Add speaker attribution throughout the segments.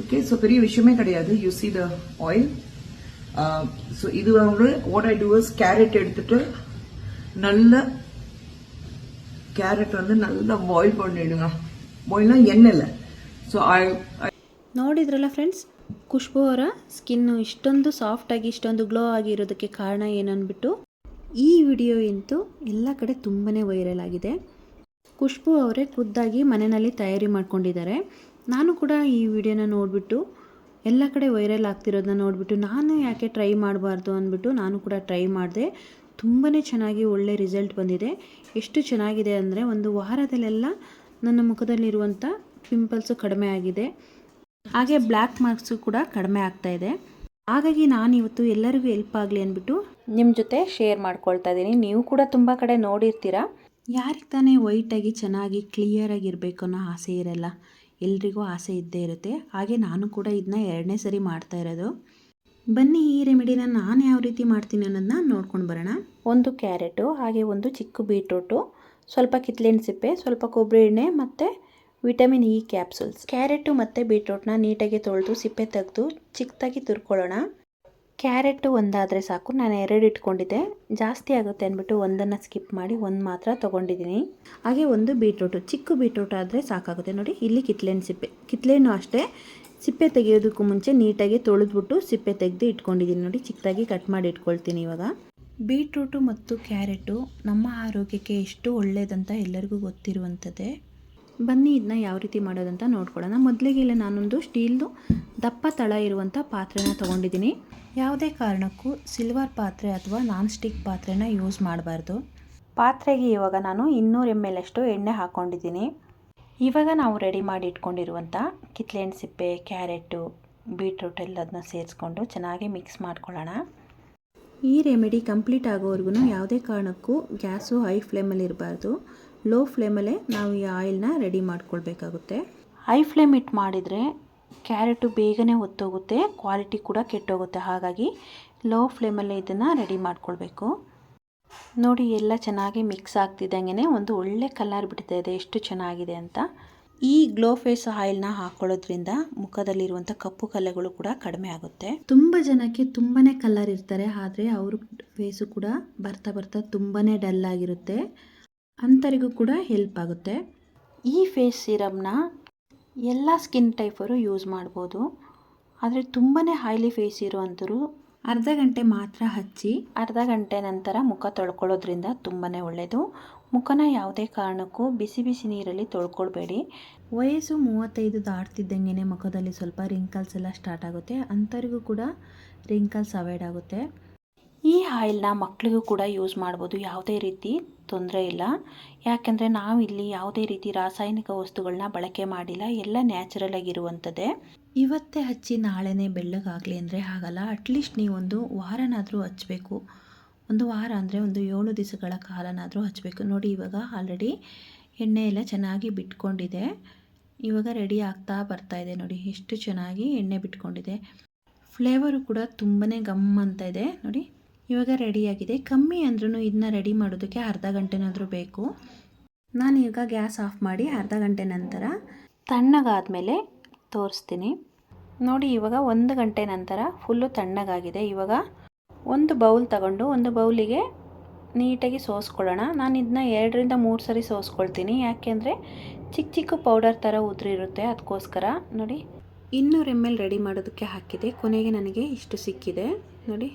Speaker 1: Okay so பெரிய விஷயமே கிடையாது you see the oil so இது வந்து what I do is carrot எடுத்துட்டு நல்ல கேரட் வந்து நல்லா பாயில் பண்ணிடுங்க பாயில்னா எண்ணெய் இல்லை ஸோ ஐ
Speaker 2: ನೋಡಿದ್ರಲ್ಲ ಫ್ರೆಂಡ್ಸ್ ಖುಷ್ಬು ಅವರ ಸ್ಕಿನ್ನು ಇಷ್ಟೊಂದು ಸಾಫ್ಟಾಗಿ ಇಷ್ಟೊಂದು ಗ್ಲೋ ಆಗಿರೋದಕ್ಕೆ ಕಾರಣ ಏನನ್ಬಿಟ್ಟು ಈ ವಿಡಿಯೋ ಅಂತೂ ಎಲ್ಲ ಕಡೆ ತುಂಬಾ ವೈರಲ್ ಆಗಿದೆ ಖುಷ್ಬು ಅವರೇ ಖುದ್ದಾಗಿ ಮನೆಯಲ್ಲಿ ತಯಾರಿ ಮಾಡ್ಕೊಂಡಿದ್ದಾರೆ ನಾನು ಕೂಡ ಈ ವಿಡಿಯೋನ ನೋಡಿಬಿಟ್ಟು ಎಲ್ಲ ಕಡೆ ವೈರಲ್ ಆಗ್ತಿರೋದನ್ನ ನೋಡಿಬಿಟ್ಟು ನಾನು ಯಾಕೆ ಟ್ರೈ ಮಾಡಬಾರ್ದು ಅಂದ್ಬಿಟ್ಟು ನಾನು ಕೂಡ ಟ್ರೈ ಮಾಡಿದೆ. ತುಂಬಾ ಚೆನ್ನಾಗಿ ಒಳ್ಳೆ ರಿಸಲ್ಟ್ ಬಂದಿದೆ. ಎಷ್ಟು ಚೆನ್ನಾಗಿದೆ ಅಂದರೆ ಒಂದು ವಾರದಲ್ಲೆಲ್ಲ ನನ್ನ ಮುಖದಲ್ಲಿರುವಂಥ ಪಿಂಪಲ್ಸು ಕಡಿಮೆ ಆಗಿದೆ. ಹಾಗೆ ಬ್ಲ್ಯಾಕ್ ಮಾರ್ಕ್ಸು ಕೂಡ ಕಡಿಮೆ ಆಗ್ತಾ ಇದೆ. ಹಾಗಾಗಿ ನಾನು ಇವತ್ತು ಎಲ್ಲರಿಗೂ ಹೆಲ್ಪ್ ಆಗಲಿ ಅಂದ್ಬಿಟ್ಟು ನಿಮ್ಮ ಜೊತೆ ಶೇರ್ ಮಾಡ್ಕೊಳ್ತಾ ಇದ್ದೀನಿ. ನೀವು ಕೂಡ ತುಂಬ ಕಡೆ ನೋಡಿರ್ತೀರಾ. ಯಾರಿಗೆ ತಾನೇ ವೈಟಾಗಿ ಚೆನ್ನಾಗಿ ಕ್ಲಿಯರಾಗಿರಬೇಕು ಅನ್ನೋ ಆಸೆ ಇರಲ್ಲ. ಎಲ್ರಿಗೂ ಆಸೆ ಇದ್ದೇ ಇರುತ್ತೆ. ಹಾಗೆ ನಾನು ಕೂಡ ಇದನ್ನ ಎರಡನೇ ಸರಿ ಮಾಡ್ತಾ ಇರೋದು. ಬನ್ನಿ ಈ ರೆಮಿಡಿನ ನಾನು ಯಾವ ರೀತಿ ಮಾಡ್ತೀನಿ ಅನ್ನೋದನ್ನ ನೋಡ್ಕೊಂಡು ಬರೋಣ. ಒಂದು ಕ್ಯಾರೆಟು, ಹಾಗೆ ಒಂದು ಚಿಕ್ಕ ಬೀಟ್ರೂಟು, ಸ್ವಲ್ಪ ಕಿತ್ಲೆಣ್ ಸಿಪ್ಪೆ, ಸ್ವಲ್ಪ ಕೊಬ್ಬರಿ ಎಣ್ಣೆ ಮತ್ತು ವಿಟಮಿನ್ ಇ ಕ್ಯಾಪ್ಸೂಲ್ಸ್. ಕ್ಯಾರೆಟು ಮತ್ತು ಬೀಟ್ರೂಟ್ನ ನೀಟಾಗಿ ತೊಳೆದು ಸಿಪ್ಪೆ ತೆಗೆದು ಚಿಕ್ಕದಾಗಿ ತುರ್ಕೊಳ್ಳೋಣ. ಕ್ಯಾರೆಟು ಒಂದಾದರೆ ಸಾಕು. ನಾನು ಎರಡು ಇಟ್ಕೊಂಡಿದ್ದೆ. ಜಾಸ್ತಿ ಆಗುತ್ತೆ ಅಂದ್ಬಿಟ್ಟು ಒಂದನ್ನು ಸ್ಕಿಪ್ ಮಾಡಿ ಒಂದು ಮಾತ್ರ ತೊಗೊಂಡಿದ್ದೀನಿ. ಹಾಗೆ ಒಂದು ಬೀಟ್ರೂಟು. ಚಿಕ್ಕ ಬೀಟ್ರೂಟ್ ಆದರೆ ಸಾಕಾಗುತ್ತೆ. ನೋಡಿ, ಇಲ್ಲಿ ಕಿತ್ಲೆಹಣ್ಣು ಸಿಪ್ಪೆ. ಕಿತ್ಲೆಹಣ್ಣು ಅಷ್ಟೇ. ಸಿಪ್ಪೆ ತೆಗೆಯೋದಕ್ಕೂ ಮುಂಚೆ ನೀಟಾಗಿ ತೊಳೆದ್ಬಿಟ್ಟು ಸಿಪ್ಪೆ ತೆಗೆದು ಇಟ್ಕೊಂಡಿದ್ದೀನಿ. ನೋಡಿ, ಚಿಕ್ಕದಾಗಿ ಕಟ್ ಮಾಡಿ ಇಟ್ಕೊಳ್ತೀನಿ ಇವಾಗ. ಬೀಟ್ರೂಟು ಮತ್ತು ಕ್ಯಾರೆಟು ನಮ್ಮ ಆರೋಗ್ಯಕ್ಕೆ ಎಷ್ಟು ಒಳ್ಳೆಯದಂತ ಎಲ್ಲರಿಗೂ ಗೊತ್ತಿರುವಂಥದ್ದೇ. ಬನ್ನಿ ಇದನ್ನ ಯಾವ ರೀತಿ ಮಾಡೋದಂತ ನೋಡ್ಕೊಳ್ಳೋಣ. ಮೊದಲಿಗೆ ಇಲ್ಲ ನಾನೊಂದು ಸ್ಟೀಲ್ದು ದಪ್ಪ ತಳ ಇರುವಂಥ ಪಾತ್ರೆನ ತೊಗೊಂಡಿದ್ದೀನಿ. ಯಾವುದೇ ಕಾರಣಕ್ಕೂ ಸಿಲ್ವರ್ ಪಾತ್ರೆ ಅಥವಾ ನಾನ್ ಸ್ಟಿಕ್ ಪಾತ್ರೆನ ಯೂಸ್ ಮಾಡಬಾರ್ದು. ಪಾತ್ರೆಗೆ ಇವಾಗ ನಾನು ಇನ್ನೂರು ಎಂ ಎಲ್ ಅಷ್ಟು ಎಣ್ಣೆ ಹಾಕ್ಕೊಂಡಿದ್ದೀನಿ ಇವಾಗ ನಾವು ರೆಡಿ ಮಾಡಿ ಇಟ್ಕೊಂಡಿರುವಂಥ ಕಿತ್ಲೆಹಣ್ಣು ಸಿಪ್ಪೆ, ಕ್ಯಾರೆಟು ಬೀಟ್ರೂಟ್ ಎಲ್ಲದನ್ನ ಸೇರಿಸ್ಕೊಂಡು ಚೆನ್ನಾಗಿ ಮಿಕ್ಸ್ ಮಾಡ್ಕೊಳ್ಳೋಣ. ಈ ರೆಮಿಡಿ ಕಂಪ್ಲೀಟ್ ಆಗೋವರೆಗೂ ಯಾವುದೇ ಕಾರಣಕ್ಕೂ ಗ್ಯಾಸು ಹೈ ಫ್ಲೇಮಲ್ಲಿ ಇರಬಾರ್ದು. ಲೋ ಫ್ಲೇಮಲ್ಲೇ ನಾವು ಈ ಆಯಿಲ್ನ ರೆಡಿ ಮಾಡ್ಕೊಳ್ಬೇಕಾಗುತ್ತೆ. ಹೈ ಫ್ಲೇಮ್ ಇಟ್ ಮಾಡಿದರೆ ಕ್ಯಾರೆಟು ಬೇಗನೆ ಹೊತ್ತೋಗುತ್ತೆ ಕ್ವಾಲಿಟಿ ಕೂಡ ಕೆಟ್ಟೋಗುತ್ತೆ. ಹಾಗಾಗಿ ಲೋ ಫ್ಲೇಮಲ್ಲೇ ಇದನ್ನು ರೆಡಿ ಮಾಡ್ಕೊಳ್ಬೇಕು. ನೋಡಿ, ಎಲ್ಲ ಚೆನ್ನಾಗಿ ಮಿಕ್ಸ್ ಆಗ್ತಿದ್ದಂಗೆ ಒಂದು ಒಳ್ಳೆ ಕಲರ್ ಬಿಡ್ತಾ ಇದೆ. ಎಷ್ಟು ಚೆನ್ನಾಗಿದೆ ಅಂತ. ಈ ಗ್ಲೋ ಫೇಸ್ ಆಯಿಲ್ನ ಹಾಕೊಳ್ಳೋದ್ರಿಂದ ಮುಖದಲ್ಲಿರುವಂಥ ಕಪ್ಪು ಕಲೆಗಳು ಕೂಡ ಕಡಿಮೆ ಆಗುತ್ತೆ. ತುಂಬ ಜನಕ್ಕೆ ತುಂಬಾ ಕಲರ್ ಇರ್ತಾರೆ ಆದರೆ ಅವ್ರ ಫೇಸು ಕೂಡ ಬರ್ತಾ ಬರ್ತಾ ತುಂಬಾ ಡಲ್ ಆಗಿರುತ್ತೆ. ಅಂಥರಿಗೂ ಕೂಡ ಹೆಲ್ಪ್ ಆಗುತ್ತೆ. ಈ ಫೇಸ್ ಸಿರಮ್ನ ಎಲ್ಲ ಸ್ಕಿನ್ ಟೈಪರು ಯೂಸ್ ಮಾಡ್ಬೋದು. ಆದರೆ ತುಂಬಾ ಹೈಲಿ ಫೇಸ್ ಇರುವಂಥರು ಅರ್ಧ ಗಂಟೆ ಮಾತ್ರ ಹಚ್ಚಿ ಅರ್ಧ ಗಂಟೆ ನಂತರ ಮುಖ ತೊಳ್ಕೊಳ್ಳೋದ್ರಿಂದ ತುಂಬಾ ಒಳ್ಳೆಯದು ಮುಖನ ಯಾವುದೇ ಕಾರಣಕ್ಕೂ ಬಿಸಿ ಬಿಸಿ ನೀರಲ್ಲಿ ತೊಳ್ಕೊಳ್ಬೇಡಿ. ವಯಸ್ಸು ಮೂವತ್ತೈದು ದಾಟ್ತಿದ್ದಂಗೆ ಮುಖದಲ್ಲಿ ಸ್ವಲ್ಪ ರಿಂಕಲ್ಸ್ ಎಲ್ಲ ಸ್ಟಾರ್ಟ್ ಆಗುತ್ತೆ. ಅಂಥವ್ರಿಗೂ ಕೂಡ ರಿಂಕಲ್ಸ್ ಅವಾಯ್ಡ್ ಆಗುತ್ತೆ. ಈ ಆಯಿಲ್ನ ಮಕ್ಕಳಿಗೂ ಕೂಡ ಯೂಸ್ ಮಾಡ್ಬೋದು. ಯಾವುದೇ ರೀತಿ ತೊಂದರೆ ಇಲ್ಲ. ಯಾಕೆಂದರೆ ಇಲ್ಲಿ ಯಾವುದೇ ರೀತಿ ರಾಸಾಯನಿಕ ವಸ್ತುಗಳನ್ನ ಬಳಕೆ ಮಾಡಿಲ್ಲ. ಎಲ್ಲ ನ್ಯಾಚುರಲ್ ಆಗಿರುವಂಥದ್ದೇ. ಇವತ್ತೇ ಹಚ್ಚಿ ನಾಳೆನೇ ಬೆಳ್ಳಗಾಗಲಿ ಅಂದರೆ ಆಗಲ್ಲ ಅಟ್ಲೀಸ್ಟ್ ನೀವೊಂದು ವಾರನಾದರೂ ಹಚ್ಚಬೇಕು ಒಂದು ವಾರ ಅಂದರೆ ಒಂದು ಏಳು ದಿವಸಗಳ ಕಾಲನಾದರೂ ಹಚ್ಚಬೇಕು ನೋಡಿ, ಇವಾಗ ಆಲ್ರೆಡಿ ಎಣ್ಣೆ ಎಲ್ಲ ಚೆನ್ನಾಗಿ ಬಿಟ್ಕೊಂಡಿದೆ. ಇವಾಗ ರೆಡಿ ಆಗ್ತಾ ಬರ್ತಾ ಇದೆ ನೋಡಿ, ಎಷ್ಟು ಚೆನ್ನಾಗಿ ಎಣ್ಣೆ ಬಿಟ್ಕೊಂಡಿದೆ. ಫ್ಲೇವರು ಕೂಡ ತುಂಬಾ ಗಮ್ ಅಂತ ಇದೆ. ನೋಡಿ, ಇವಾಗ ರೆಡಿಯಾಗಿದೆ ಕಮ್ಮಿ ಅಂದ್ರೂ ಇದನ್ನ ರೆಡಿ ಮಾಡೋದಕ್ಕೆ ಅರ್ಧ ಗಂಟೆನಾದರೂ ಬೇಕು. ನಾನು ಈಗ ಗ್ಯಾಸ್ ಆಫ್ ಮಾಡಿ ಅರ್ಧ ಗಂಟೆ ನಂತರ ತಣ್ಣಗಾದಮೇಲೆ ತೋರಿಸ್ತೀನಿ. ನೋಡಿ, ಇವಾಗ ಒಂದು ಗಂಟೆ ನಂತರ ಫುಲ್ಲು ತಣ್ಣಗಾಗಿದೆ. ಇವಾಗ ಒಂದು ಬೌಲ್ ತಗೊಂಡು ಒಂದು ಬೌಲಿಗೆ ನೀಟಾಗಿ ಸೋಸ್ಕೊಳ್ಳೋಣ. ನಾನು ಇದನ್ನ ಎರಡರಿಂದ ಮೂರು ಸರಿ ಸೋಸ್ಕೊಳ್ತೀನಿ. ಯಾಕೆಂದರೆ ಚಿಕ್ಕ ಚಿಕ್ಕ ಪೌಡರ್ ಥರ ಉದುರಿರುತ್ತೆ ಅದಕ್ಕೋಸ್ಕರ ನೋಡಿ, ಇನ್ನೂರು ಎಂ ಎಲ್ ರೆಡಿ ಮಾಡೋದಕ್ಕೆ ಹಾಕಿದೆ. ಕೊನೆಗೆ ನನಗೆ ಇಷ್ಟು ಸಿಕ್ಕಿದೆ. ನೋಡಿ,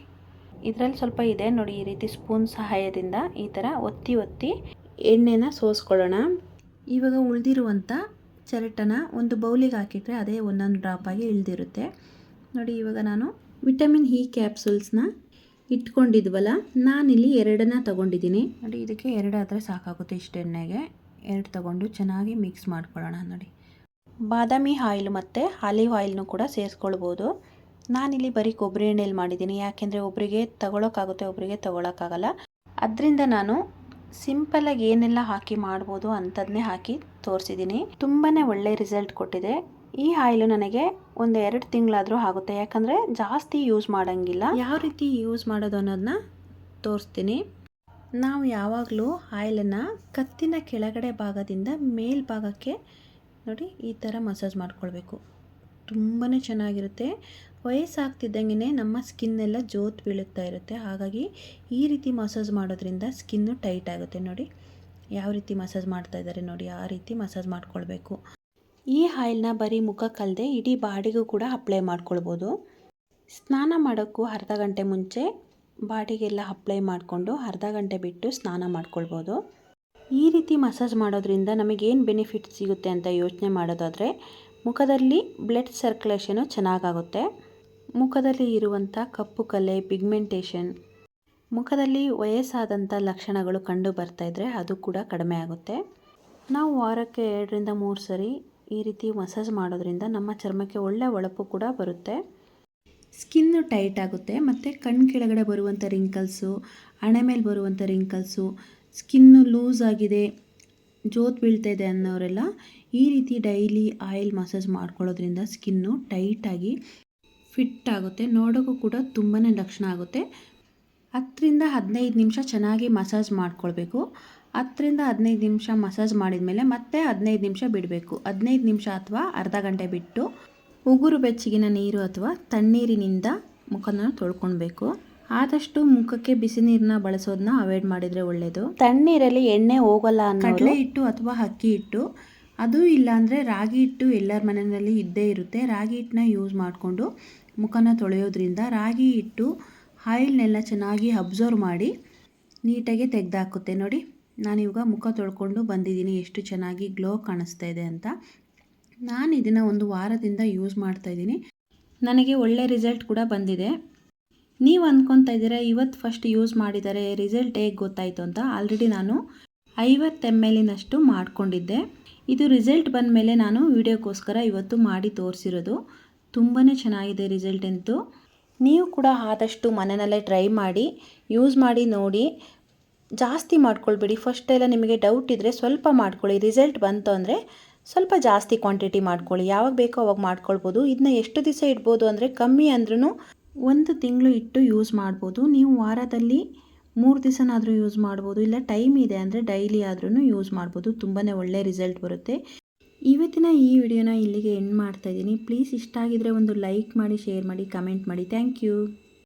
Speaker 2: ಇದರಲ್ಲಿ ಸ್ವಲ್ಪ ಇದೆ. ನೋಡಿ, ಈ ರೀತಿ ಸ್ಪೂನ್ ಸಹಾಯದಿಂದ ಈ ಥರ ಒತ್ತಿ ಒತ್ತಿ ಎಣ್ಣೆನ ಸೋಸ್ಕೊಳ್ಳೋಣ. ಇವಾಗ ಉಳಿದಿರುವಂಥ ಚರಟನ ಒಂದು ಬೌಲಿಗೆ ಹಾಕಿಟ್ರೆ ಅದೇ ಒಂದೊಂದು ಡ್ರಾಪಾಗಿ ಇಳಿದಿರುತ್ತೆ. ನೋಡಿ, ಇವಾಗ ನಾನು ವಿಟಮಿನ್ ಹಿ ಕ್ಯಾಪ್ಸೂಲ್ಸ್ನ ಇಟ್ಕೊಂಡಿದ್ವಲ್ಲ, ನಾನಿಲ್ಲಿ ಎರಡನ್ನ ತಗೊಂಡಿದ್ದೀನಿ. ನೋಡಿ, ಇದಕ್ಕೆ ಎರಡಾದರೆ ಸಾಕಾಗುತ್ತೆ ಇಷ್ಟು ಎಣ್ಣೆಗೆ. ಎರಡು ತಗೊಂಡು ಚೆನ್ನಾಗಿ ಮಿಕ್ಸ್ ಮಾಡ್ಕೊಳ್ಳೋಣ ನೋಡಿ. ಬಾದಾಮಿ ಆಯಿಲ್ ಮತ್ತು ಆಲಿವ್ ಆಯಿಲ್ನು ಕೂಡ ಸೇರಿಸ್ಕೊಳ್ಬೋದು. ನಾನಿಲ್ಲಿ ಬರೀ ಕೊಬ್ಬರಿ ಎಣ್ಣೆಯಲ್ಲಿ ಮಾಡಿದ್ದೀನಿ. ಯಾಕೆಂದರೆ ಒಬ್ಬರಿಗೆ ತಗೊಳಕ್ಕಾಗುತ್ತೆ ಒಬ್ಬರಿಗೆ ತಗೊಳಕ್ಕಾಗಲ್ಲ. ಅದರಿಂದ ನಾನು ಸಿಂಪಲಾಗಿ ಏನೆಲ್ಲ ಹಾಕಿ ಮಾಡ್ಬೋದು ಅಂಥದನ್ನೇ ಹಾಕಿ ತೋರಿಸಿದ್ದೀನಿ. ತುಂಬಾ ಒಳ್ಳೆ ರಿಸಲ್ಟ್ ಕೊಟ್ಟಿದೆ. ಈ ಆಯಿಲು ನನಗೆ ಒಂದು ಎರಡು ತಿಂಗಳಾದರೂ ಆಗುತ್ತೆ. ಯಾಕಂದರೆ ಜಾಸ್ತಿ ಯೂಸ್ ಮಾಡೋಂಗಿಲ್ಲ. ಯಾವ ರೀತಿ ಯೂಸ್ ಮಾಡೋದು ಅನ್ನೋದನ್ನ ತೋರಿಸ್ತೀನಿ. ನಾವು ಯಾವಾಗಲೂ ಆಯಿಲನ್ನು ಕತ್ತಿನ ಕೆಳಗಡೆ ಭಾಗದಿಂದ ಮೇಲ್ಭಾಗಕ್ಕೆ ನೋಡಿ ಈ ಥರ ಮಸಾಜ್ ಮಾಡ್ಕೊಳ್ಬೇಕು. ತುಂಬಾ ಚೆನ್ನಾಗಿರುತ್ತೆ. ವಯಸ್ಸಾಗ್ತಿದ್ದಂಗೆ ನಮ್ಮ ಸ್ಕಿನ್ನೆಲ್ಲ ಜೋತ್ ಬೀಳುತ್ತಾ ಇರುತ್ತೆ. ಹಾಗಾಗಿ ಈ ರೀತಿ ಮಸಾಜ್ ಮಾಡೋದ್ರಿಂದ ಸ್ಕಿನ್ನು ಟೈಟ್ ಆಗುತ್ತೆ. ನೋಡಿ, ಯಾವ ರೀತಿ ಮಸಾಜ್ ಮಾಡ್ತಾ ಇದ್ದಾರೆ ನೋಡಿ, ಆ ರೀತಿ ಮಸಾಜ್ ಮಾಡ್ಕೊಳ್ಬೇಕು. ಈ ಆಯಿಲ್ನ ಬರೀ ಮುಖಕ್ಕಲ್ಲದೆ ಇಡೀ ಬಾಡಿಗೂ ಕೂಡ ಅಪ್ಲೈ ಮಾಡ್ಕೊಳ್ಬೋದು. ಸ್ನಾನ ಮಾಡೋಕ್ಕೂ ಅರ್ಧ ಗಂಟೆ ಮುಂಚೆ ಬಾಡಿಗೆಲ್ಲ ಅಪ್ಲೈ ಮಾಡಿಕೊಂಡು ಅರ್ಧ ಗಂಟೆ ಬಿಟ್ಟು ಸ್ನಾನ ಮಾಡ್ಕೊಳ್ಬೋದು. ಈ ರೀತಿ ಮಸಾಜ್ ಮಾಡೋದ್ರಿಂದ ನಮಗೇನು ಬೆನಿಫಿಟ್ ಸಿಗುತ್ತೆ ಅಂತ ಯೋಚನೆ ಮಾಡೋದಾದರೆ, ಮುಖದಲ್ಲಿ ಬ್ಲಡ್ ಸರ್ಕ್ಯುಲೇಷನು ಚೆನ್ನಾಗಾಗುತ್ತೆ. ಮುಖದಲ್ಲಿ ಇರುವಂಥ ಕಪ್ಪು ಕಲೆ, ಪಿಗ್ಮೆಂಟೇಷನ್, ಮುಖದಲ್ಲಿ ವಯಸ್ಸಾದಂಥ ಲಕ್ಷಣಗಳು ಕಂಡು ಬರ್ತಾ ಅದು ಕೂಡ ಕಡಿಮೆ ಆಗುತ್ತೆ. ನಾವು ವಾರಕ್ಕೆ ಎರಡರಿಂದ ಮೂರು ಸರಿ ಈ ರೀತಿ ಮಸಾಜ್ ಮಾಡೋದ್ರಿಂದ ನಮ್ಮ ಚರ್ಮಕ್ಕೆ ಒಳ್ಳೆ ಹೊಳಪು ಕೂಡ ಬರುತ್ತೆ. ಸ್ಕಿನ್ನು ಟೈಟ್ ಆಗುತ್ತೆ, ಮತ್ತು ಕಣ್ಣು ಕೆಳಗಡೆ ಬರುವಂಥ ರಿಂಕಲ್ಸು ಹಣೆ ಮೇಲೆ ಬರುವಂಥ ರಿಂಕಲ್ಸು ಸ್ಕಿನ್ನು ಲೂಸ್ ಆಗಿದೆ, ಜೋತ್ ಬೀಳ್ತಾ ಇದೆ ಅನ್ನೋರೆಲ್ಲ ಈ ರೀತಿ ಡೈಲಿ ಆಯಿಲ್ ಮಸಾಜ್ ಮಾಡ್ಕೊಳ್ಳೋದ್ರಿಂದ ಸ್ಕಿನ್ನು ಟೈಟಾಗಿ ಫಿಟ್ ಆಗುತ್ತೆ. ನೋಡೋಕ್ಕೂ ಕೂಡ ತುಂಬಾ ಲಕ್ಷಣ ಆಗುತ್ತೆ. ಹತ್ತರಿಂದ ಹದಿನೈದು ನಿಮಿಷ ಚೆನ್ನಾಗಿ ಮಸಾಜ್ ಮಾಡ್ಕೊಳ್ಬೇಕು. ಹತ್ತರಿಂದ ಹದಿನೈದು ನಿಮಿಷ ಮಸಾಜ್ ಮಾಡಿದ ಮೇಲೆ ಮತ್ತೆ ಹದಿನೈದು ನಿಮಿಷ ಬಿಡಬೇಕು. ಹದಿನೈದು ನಿಮಿಷ ಅಥವಾ ಅರ್ಧ ಗಂಟೆ ಬಿಟ್ಟು ಉಗುರು ಬೆಚ್ಚಗಿನ ನೀರು ಅಥವಾ ತಣ್ಣೀರಿನಿಂದ ಮುಖನ ತೊಳ್ಕೊಳ್ಬೇಕು. ಆದಷ್ಟು ಮುಖಕ್ಕೆ ಬಿಸಿ ನೀರನ್ನ ಬಳಸೋದನ್ನ ಅವಾಯ್ಡ್ ಮಾಡಿದರೆ ಒಳ್ಳೆಯದು ತಣ್ಣೀರಲ್ಲಿ ಎಣ್ಣೆ ಹೋಗಲ್ಲ ಕಡಲೆ ಹಿಟ್ಟು ಅಥವಾ ಅಕ್ಕಿ ಹಿಟ್ಟು ಅದು ಇಲ್ಲಾಂದರೆ ರಾಗಿ ಹಿಟ್ಟು ಎಲ್ಲರ ಮನೆಯಲ್ಲಿ ಇದ್ದೇ ಇರುತ್ತೆ. ರಾಗಿ ಹಿಟ್ಟನ್ನ ಯೂಸ್ ಮಾಡಿಕೊಂಡು ಮುಖನ ತೊಳೆಯೋದ್ರಿಂದ ರಾಗಿ ಹಿಟ್ಟು ಆಯಿಲ್ನೆಲ್ಲ ಚೆನ್ನಾಗಿ ಅಬ್ಸರ್ವ್ ಮಾಡಿ ನೀಟಾಗಿ ತೆಗೆದಾಕುತ್ತೆ. ನೋಡಿ, ನಾನಿವಾಗ ಮುಖ ತೊಳ್ಕೊಂಡು ಬಂದಿದ್ದೀನಿ. ಎಷ್ಟು ಚೆನ್ನಾಗಿ ಗ್ಲೋ ಕಾಣಿಸ್ತಾ ಇದೆ ಅಂತ. ನಾನು ಇದನ್ನು ಒಂದು ವಾರದಿಂದ ಯೂಸ್ ಮಾಡ್ತಾ ಇದ್ದೀನಿ. ನನಗೆ ಒಳ್ಳೆ ರಿಸಲ್ಟ್ ಕೂಡ ಬಂದಿದೆ. ನೀವು ಅಂದ್ಕೊತಾ ಇದ್ದೀರಾ, ಇವತ್ತು ಫಸ್ಟ್ ಯೂಸ್ ಮಾಡಿದರೆ ರಿಸಲ್ಟ್ ಹೇಗೆ ಗೊತ್ತಾಯಿತು ಅಂತ? ಆಲ್ರೆಡಿ ನಾನು ಐವತ್ತು ಎಂ ಎಲ್ಲಿನಷ್ಟು ಮಾಡಿಕೊಂಡಿದ್ದೆ. ಇದು ರಿಸಲ್ಟ್ ಬಂದ ಮೇಲೆ ನಾನು ವಿಡಿಯೋಕ್ಕೋಸ್ಕರ ಇವತ್ತು ಮಾಡಿ ತೋರಿಸಿರೋದು. ತುಂಬಾ ಚೆನ್ನಾಗಿದೆ ರಿಸಲ್ಟ್ ಅಂತೂ. ನೀವು ಕೂಡ ಆದಷ್ಟು ಮನೆಯಲ್ಲೇ ಟ್ರೈ ಮಾಡಿ ಯೂಸ್ ಮಾಡಿ, ನೋಡಿ. ಜಾಸ್ತಿ ಮಾಡ್ಕೊಳ್ಬೇಡಿ. ಫಸ್ಟ್ ಎಲ್ಲ ನಿಮಗೆ ಡೌಟ್ ಇದ್ದರೆ ಸ್ವಲ್ಪ ಮಾಡ್ಕೊಳ್ಳಿ. ರಿಸಲ್ಟ್ ಬಂತು ಅಂದರೆ ಸ್ವಲ್ಪ ಜಾಸ್ತಿ ಕ್ವಾಂಟಿಟಿ ಮಾಡ್ಕೊಳ್ಳಿ. ಯಾವಾಗ ಬೇಕೋ ಅವಾಗ ಮಾಡ್ಕೊಳ್ಬೋದು. ಇದನ್ನ ಎಷ್ಟು ದಿವಸ ಇಡ್ಬೋದು ಅಂದರೆ ಕಮ್ಮಿ ಅಂದ್ರೂ ಒಂದು ತಿಂಗಳು ಇಟ್ಟು ಯೂಸ್ ಮಾಡ್ಬೋದು. ನೀವು ವಾರದಲ್ಲಿ ಮೂರು ದಿವಸನಾದರೂ ಯೂಸ್ ಮಾಡ್ಬೋದು. ಇಲ್ಲ ಟೈಮ್ ಇದೆ ಅಂದರೆ ಡೈಲಿ ಆದ್ರೂ ಯೂಸ್ ಮಾಡ್ಬೋದು. ತುಂಬಾ ಒಳ್ಳೆ ರಿಸಲ್ಟ್ ಬರುತ್ತೆ. ಇವತ್ತಿನ ಈ ವಿಡಿಯೋನ ಇಲ್ಲಿಗೆ ಎಂಡ್ ಮಾಡ್ತಾ ಇದ್ದೀನಿ. ಪ್ಲೀಸ್ ಇಷ್ಟ ಆಗಿದ್ರೆ ಒಂದು ಲೈಕ್ ಮಾಡಿ ಶೇರ್ ಮಾಡಿ ಕಮೆಂಟ್ ಮಾಡಿ. Thank you